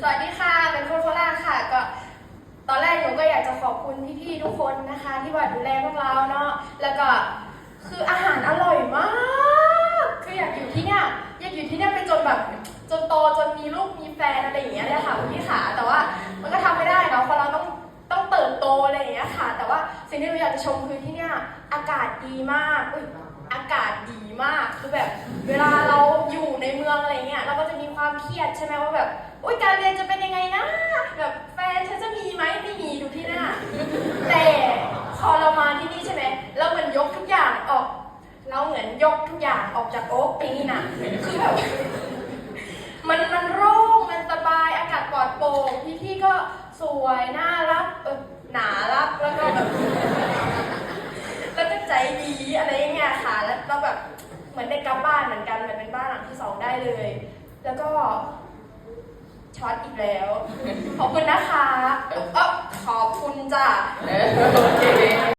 สวัสดีค่ะ เป็นคนโคราชค่ะ ก็ตอนแรกหนูก็อยากจะขอบคุณพี่ๆทุกคนนะคะ ที่ว่าดูแลพวกเราเนาะ แล้วก็คืออาหารอร่อยมาก คืออยากอยู่ที่เนี่ยอยากอยู่ที่เนี่ยไปจนแบบจนโตจนมีลูกมีแฟนอะไรอย่างเงี้ยเลยค่ะพี่ขาแต่ว่ามันก็ทำไม่ได้เนาะเพราะเราต้องต้องเติบโตอะไรอย่างเงี้ยค่ะ แต่ว่าสิ่งที่หนูอยากจะชมคือที่เนี่ยอากาศดีมากอุ๊ยอากาศดีมากคือแบบเวลาเราอยู่ในเมืองอะไรเงี้ยเราก็ ความเครียดใช่ไหมว่าแบบอุ้ยการเรียนจะเป็นยังไงนะ แบบแฟนฉันจะมีไหมไม่มีทุกที่หน้า แต่พอเรามาที่นี่ใช่ไหมเราเหมือนยกทุกอย่างออก เราเหมือนยกทุกอย่างออกจากโอ๊กไปนี่นะคือแบบมันมันโล่งมันสบายอากาศปลอดโปร่งพี่ๆก็สวยน่ารักเออหนารักแล้วก็แบบแล้วก็ใจดีอะไรอย่างเงี้ยค่ะแล้วเราแบบเหมือนได้กลับบ้านเหมือนกันเหมือนเป็นบ้านหลังที่สองได้เลย แล้วก็ช็อตอีกแล้ว ขอบคุณนะคะเออขอบคุณจ้ะ